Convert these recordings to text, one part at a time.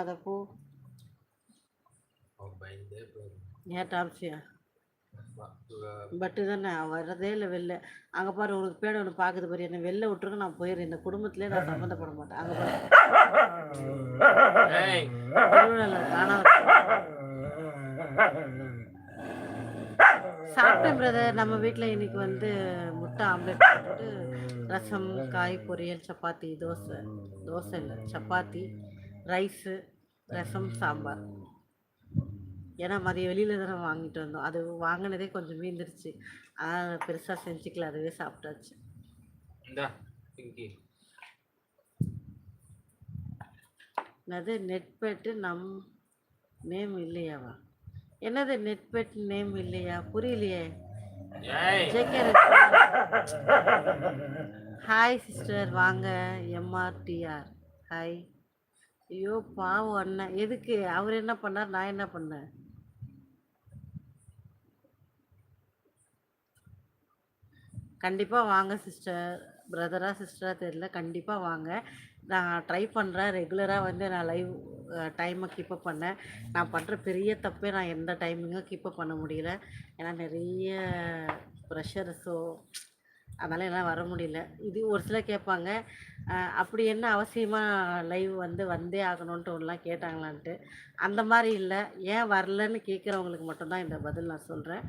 அதை போ டாப்ஸியா பட்டு தானே வர்றதே இல்லை வெளில. அங்கே பாரு உனக்கு பேட ஒன்று பார்க்குது பாரு. என்னை வெளில விட்டுருங்க நான் போயிடுறேன். இந்த குடும்பத்திலே நான் சம்மந்தப்பட மாட்டேன். அங்கே பாரு. சாப்பிட்டேன் பிரதர் நம்ம வீட்டில் இன்னைக்கு வந்து முட்டை ஆம்லெட் போட்டு ரசம் காய் பொரியல் சப்பாத்தி தோசை. தோசை இல்லை சப்பாத்தி. ரைஸு ரசம் சாம்பார். ஏன்னா மதியம் வெளியில் தானே வாங்கிட்டு வந்தோம். அது வாங்கினதே கொஞ்சம் மீந்துருச்சு அதனால் பெருசாக செஞ்சுக்கல அதுவே சாப்பிட்டாச்சு. என்னது நெட்பெட்டு நம் நேம் இல்லையாவா? என்னது நெட்பெட் நேம் இல்லையா? புரியலையே. ஹாய் சிஸ்டர் வாங்க எம்ஆர்டிஆர் ஹாய் ஐயோ பாவம் அண்ணன் எதுக்கு? அவர் என்ன பண்ணார்? நான் என்ன பண்ணேன்? கண்டிப்பாக வாங்க சிஸ்டர் பிரதரா சிஸ்டராக தெரியல. கண்டிப்பாக வாங்க. நான் ட்ரை பண்ணுறேன் ரெகுலராக வந்து நான் லைவ் டைமை கீப்பப் பண்ணேன். நான் பண்ணுற பெரிய தப்பே நான் எந்த டைமிங்கும் கீப்பப் பண்ண முடியல. ஏன்னா நிறைய ப்ரெஷர் ஸோ அதனால் என்னால் வர முடியல. இது ஒரு சிலர் கேட்பாங்க அப்படி என்ன அவசியமாக லைவ் வந்து வந்தே ஆகணுன்ட்டு ஒன்றுலாம் கேட்டாங்களான்ட்டு. அந்த மாதிரி இல்லை. ஏன் வரலன்னு கேட்குறவங்களுக்கு மட்டும்தான் இந்த பதில் நான் சொல்கிறேன்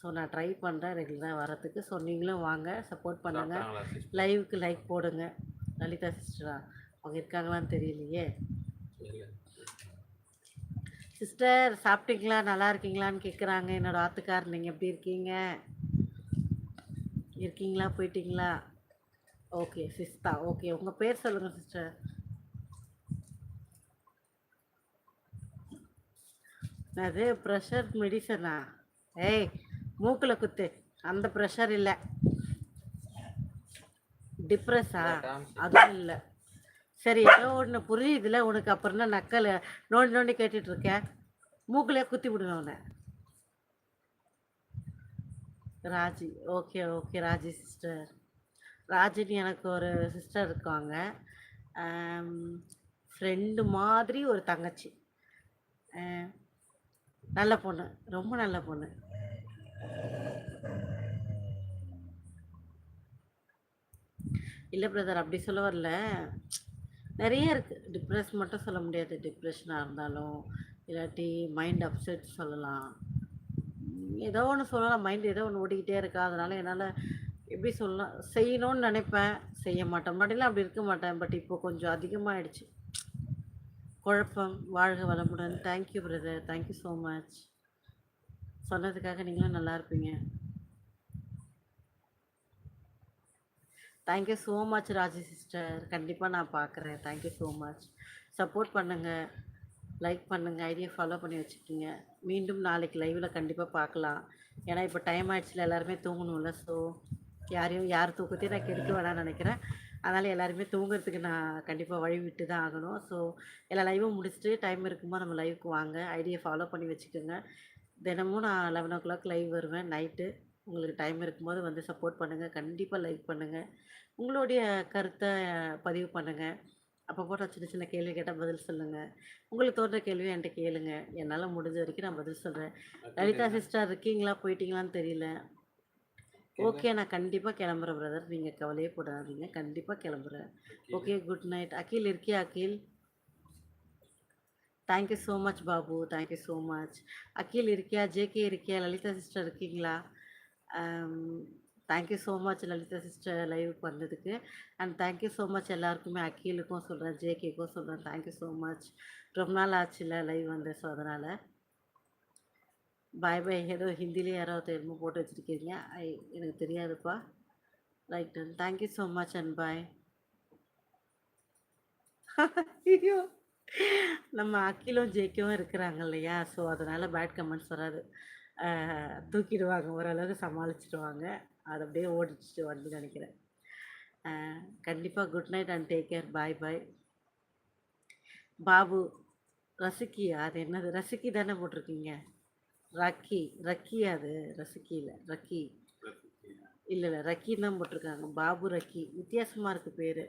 ஸோ நான் ட்ரை பண்ணுறேன் ரெகுலராக வரத்துக்கு ஸோ நீங்களும் வாங்க சப்போர்ட் பண்ணுங்கள்? லைவுக்கு லைக் போடுங்க. லலிதா சிஸ்டரா அவங்க இருக்காங்களான்னு தெரியலையே. சிஸ்டர் சாப்பிட்டீங்களா? நல்லா இருக்கீங்களான்னு கேட்குறாங்க என்னோட ஆத்துக்கார் நீங்கள் எப்படி இருக்கீங்க? இருக்கீங்களா? போயிட்டீங்களா? ஓகே சிஸ்தா. ஓகே உங்கள் பேர் சொல்லுங்கள் சிஸ்டர். அது ப்ரெஷர் மெடிசனா? ஏய் மூக்கில் குத்து. அந்த ப்ரெஷர் இல்லை. டிப்ரெஸ்ஸா அதுவும் இல்லை. சரி ஏதோ ஒன்று புரியுதுல உனக்கு அப்புறம் என்ன நக்கல். நோண்டி நோண்டி கேட்டுட்ருக்கேன் மூக்கிலே குத்தி விடுவேன் உன்னை Raji okay okay Raji sister Rajini எனக்கு ஒரு சிஸ்டர் இருக்காங்க. ஃப்ரெண்டு மாதிரி ஒரு தங்கச்சி. நல்ல பொண்ணு ரொம்ப நல்ல பொண்ணு. இல்லை பிரதர் அப்படி சொல்ல வரல. நிறைய இருக்குது டிப்ரெஸ் மட்டும் சொல்ல முடியாது. டிப்ரெஷனாக இருந்தாலும் இல்லாட்டி மைண்ட் அப்செட் சொல்லலாம். ஏதோ ஒன்று சொல்லலாம் மைண்ட் ஏதோ ஒன்று ஓடிக்கிட்டே இருக்கா. அதனால் என்னால் எப்படி சொல்லலாம் செய்யணும்னு நினைப்பேன். செய்ய மாட்டேன். முன்னாடிலாம் அப்படி இருக்க மாட்டேன். பட் இப்போ கொஞ்சம் அதிகமாகிடுச்சு குழப்பம் வாழ்க வளமுடன். Thank you brother thank you so much சொன்னதுக்காக நீங்களும் நல்லா இருப்பீங்க. Thank you so much Raji sister கண்டிப்பாக நான் பார்க்குறேன் thank you so much support பண்ணுங்கள் லைக் பண்ணுங்கள் ஐடியா ஃபாலோ பண்ணி வச்சுக்கோங்க. மீண்டும் நாளைக்கு லைவில் கண்டிப்பாக பார்க்கலாம் ஏன்னா இப்போ டைம் ஆயிடுச்சுல எல்லாருமே தூங்கணும்ல ஸோ யாரையும் யார் தூக்கத்தையும் நான் கெடுக்க வேணாம்னு நினைக்கிறேன். அதனால் எல்லாருமே தூங்குறதுக்கு நான் கண்டிப்பாக வழி விட்டு தான் ஆகணும். ஸோ எல்லா லைவும் முடிச்சுட்டு டைம் இருக்கும்போது நம்ம லைவுக்கு வாங்க ஐடியா ஃபாலோ பண்ணி வச்சுக்கோங்க. தினமும் நான் லெவன் ஓ கிளாக் லைவ் வருவேன் நைட்டு உங்களுக்கு டைம் இருக்கும்போது வந்து சப்போர்ட் பண்ணுங்கள் கண்டிப்பாக லைக் பண்ணுங்கள் உங்களுடைய கருத்தை பதிவு பண்ணுங்கள் அப்பப்போ நான் சின்ன சின்ன கேள்வி கேட்டால் பதில் சொல்லுங்கள் உங்களுக்கு தோன்ற கேள்வி என்கிட்ட கேளுங்க. என்னால் முடிஞ்ச வரைக்கும் நான் பதில் சொல்கிறேன் லலிதா சிஸ்டர் இருக்கீங்களா? போயிட்டீங்களான்னு தெரியல. ஓகே நான் கண்டிப்பாக கிளம்புறேன் பிரதர் நீங்கள் கவலையே போடாதீங்க. கண்டிப்பாக கிளம்புறேன். ஓகே. குட் நைட் அகில் இருக்கியா Akhil? Thank you so much Babu. Thank you so much Akhil இருக்கியா? ஜேகே இருக்கியா? லலிதா சிஸ்டர் இருக்கீங்களா? Thank you so much Lalitha sister லைவுக்கு வந்ததுக்கு. அண்ட் தேங்க்யூ ஸோ மச் எல்லாருக்குமே அகிலுக்கும் சொல்கிறேன் ஜேகேக்கும் சொல்கிறேன் தேங்க்யூ ஸோ மச் ரொம்ப நாள் ஆச்சுல லைவ் வந்து. ஸோ அதனால் பாய் பாய் ஏதோ ஹிந்திலே யாராவது என்னமோ போட்டு வச்சுருக்கீங்க? ஐ எனக்கு தெரியாதுப்பா. Right thank you so much and bye ஐயோ. நம்ம அக்கிலும் ஜேக்கும் இருக்கிறாங்க இல்லையா? ஸோ அதனால் பேட் கமெண்ட்ஸ் வராது. தூக்கிடுவாங்க. ஓரளவுக்கு சமாளிச்சிடுவாங்க. அது அப்படியே ஓடிச்சிட்டு வந்து நினைக்கிறேன். கண்டிப்பாக good night and take care bye bye Babu ரசிக்கியா? அது என்னது? ரசிக்கி தானே போட்டிருக்கீங்க? ரக்கி ரக்கி அது ரசிக்கி இல்லை ரக்கி இல்லை இல்லை ரக்கி தான் போட்டிருக்காங்க. பாபு ரக்கி. வித்தியாசமாக இருக்குது பேர்.